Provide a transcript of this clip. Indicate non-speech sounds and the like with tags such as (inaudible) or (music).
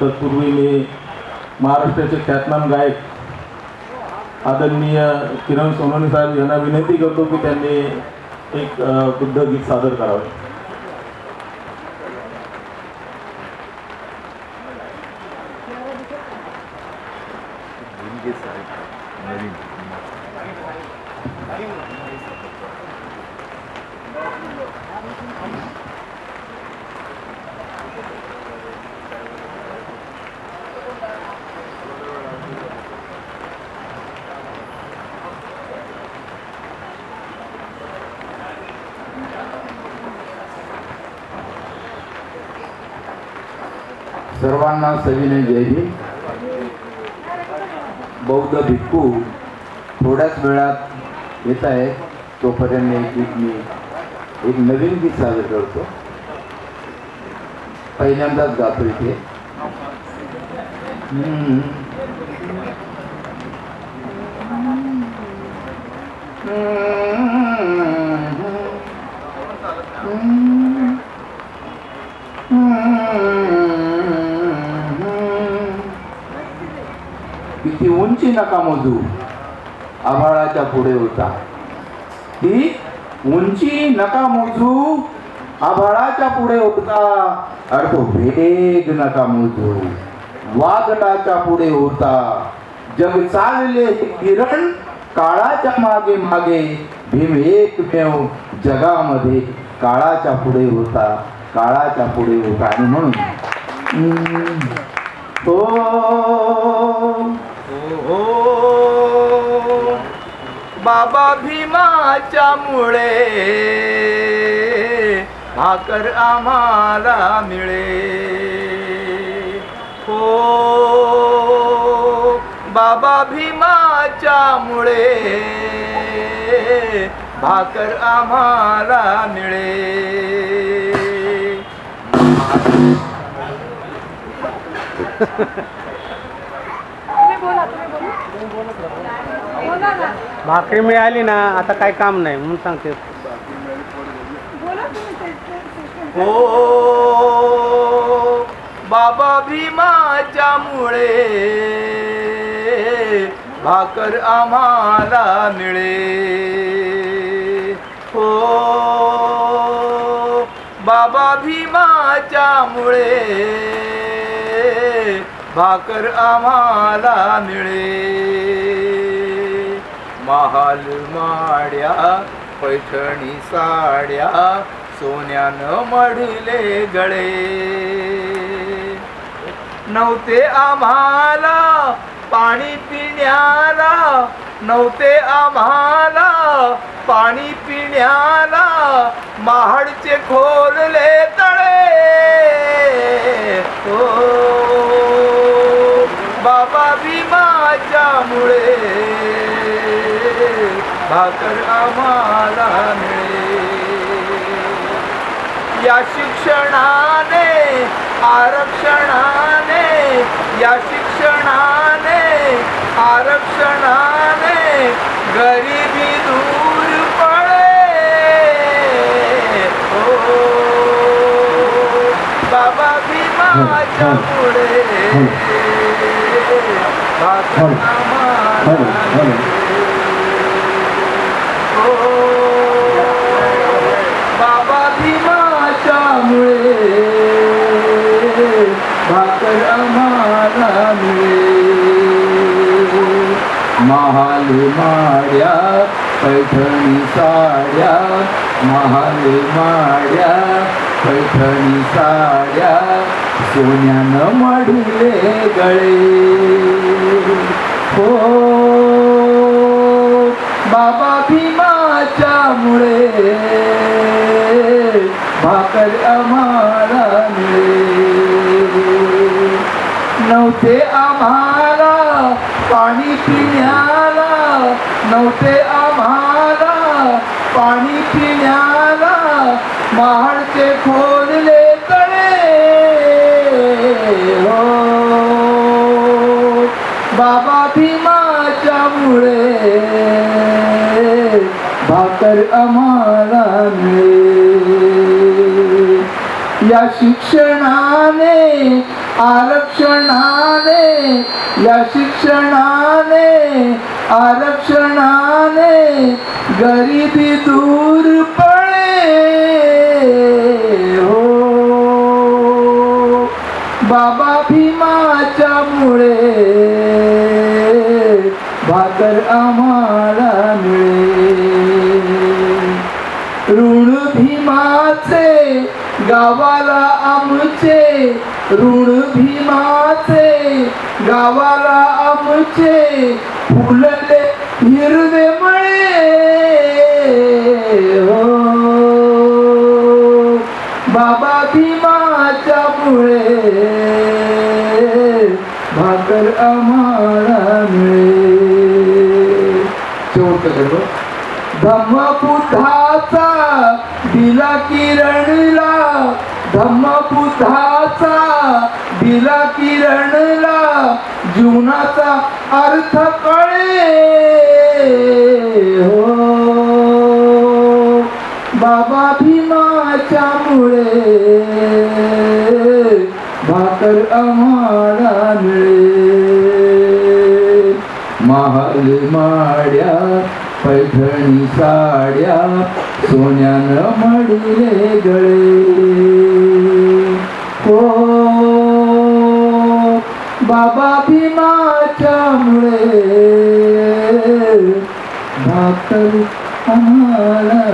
तत्पूर्वी मी महाराष्ट्राचे ख्यातनाम गायक आदरणीय किरण सोनवणे साहेब यांना विनंती करतो की त्यांनी एक बुद्ध गीत सादर करावे. सर्वांना सविनय जयभी बौद्ध भिक्खू थोड्याच वेळात येत आहे तोपर्यंत एक गीत मी एक नवीन गीत सादर करतो. पहिल्यांदाच गातो इथे. किती उंची नका मोजू. आभाळाच्या पुढे होता ती उंची नका मोजू आभाळाच्या पुढे होता अरे तो नका मोजू. वागटाच्या पुढे होता जग चालले किरण काळाच्या मागे मागे भीम एकमेव जगामध्ये काळाच्या पुढे होता काळाच्या पुढे होता आणि म्हणून हम्म, हो. बाबा भीमाच्या मुळे भाकर आम्हाला मिळे. हो. बाबा भीमाच्या मुळे भाकर आम्हाला मिळे. (laughs) भाकरी मिळाली ना आता काय काम नाही म्हणून सांगते. ते- हो बाबा भीमाच्या मुळे भाकर आम्हाला मिळे. हो बाबा भीमाच्या मुळे भाकर आम्हाला मिळे. महाल माड्या पैठणी साड्या सोन्यानं मढले गळे. नव्हते आम्हाला पाणी पिण्याला नव्हते आम्हाला पाणी पिण्याला महाडचे खोलले तळे. हो बाबा भीमाच्यामुळे भाकर आम्हाला मिळे या शिक्षणाने आरक्षणाने या शिक्षणाने आरक्षणाने गरिबी दूर पळे हो बाबा भीमाच्या पुढे. भाकर आम्हाला बाबा भीमाच्या मुळे भाकर आम्हाला मिळे महाल माड्या पैठणी साड्या महाल माड्या पैठणी साड्या सोन्यानं मढले गळे. हो बाबा भीमाच्या मुळे भाकर आम्हाला मिळे. नव्हते आम्हा पाणी पिण्याला नव्हते आम्हाला. पाणी पिण्याला महाडचे खोलले तळे. हो. बाबा भीमाच्या मुळे भाकर आम्हाला मिळे. या शिक्षणाने आरक्षणाने या शिक्षणाने आरक्षणाने गरिबी दूर पळे हो. बाबा भीमाच्या मुळे भाकर आम्हाला मिळे. ऋण भीमाचे गावाला आमचे ऋण भीमाचे गावाला आमचे फुलले हिरवे मळे. हो. बाबा भीमाच्या मुळे भाकर आम्हाला मिळे. शेवटचं गडबड धम्मपुधाचा दिला किरणला धम्मपुधाचा दिला किरणला जीवनाचा अर्थ कळे. हो. बाबा भीमाच्या मुळे भाकर आम्हाला मिळे. महाल माड्या पैठणी साड्या सोन्यानं मडले गळे. हो बाबा भीमाच्या मुळे भाकर आम्हाला